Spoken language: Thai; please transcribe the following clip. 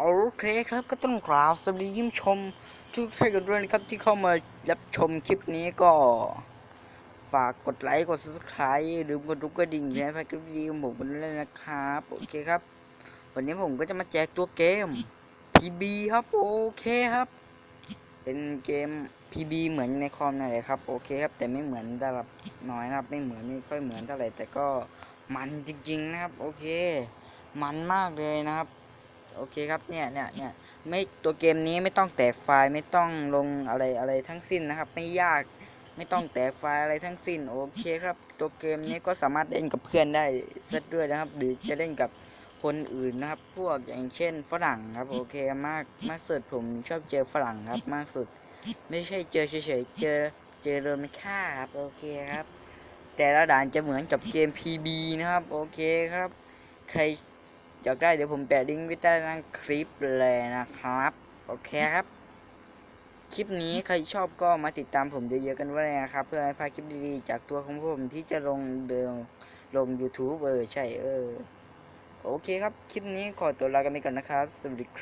โอเคครับก็ต้องกราบสวัสดียิ้มชม ทุกท่านกันด้วยนะครับที่เข้ามารับชมคลิปนี้ก็ ฝากกดไลค์กด subscribe อย่าลืมกดทุกกระดิ่งแนะพคลิปดีของผมกันเลยนะครับ โอเคครับ วันนี้ผมก็จะมาแจกตัวเกม PB ครับ โอเคครับ เป็นเกม PB เหมือนในคอมนั่นแหละครับ โอเคครับ แต่ไม่เหมือนระดับน้อยนะครับ ไม่เหมือนไม่ค่อยเหมือนเท่าไหร่แต่ก็มันจริงๆนะครับ โอเค มันมากเลยนะครับ โอเคครับเนี่ยเนี่ยเนี่ยไม่ตัวเกมนี้ไม่ต้องแตกไฟล์ไม่ต้องลงอะไรอะไรทั้งสิ้นนะครับ ไม่ยากไม่ต้องแตกไฟล์อะไรทั้งสิ้นโอเคครับ ตัวเกมนี้ก็สามารถเล่นกับเพื่อนได้ซะด้วยนะครับ หรือจะเล่นกับคนอื่นนะครับ พวกอย่างเช่นฝรั่งครับโอเคมากมากสุดผมชอบเจอฝรั่งครับมากสุด ไม่ใช่เจอเฉยๆเจอเจอโดนมันฆ่าครับโอเคครับ แต่ละด่านจะเหมือนกับเกม PB นะครับโอเคครับ ใคร อยากได้เดี๋ยวผมแปะลิงก์ไว้ใต้ล่างคลิปเลยนะครับ โอเคครับ คลิปนี้ใครชอบก็มาติดตามผมเยอะๆกันไว้เลยนะครับ เพื่อให้พาคลิปดีๆ จากตัวของผมที่จะลงเดิมลง YouTube เออใช่เออ โอเคครับ คลิปนี้ขอตัวลากันไปก่อนนะครับ สวัสดีครับ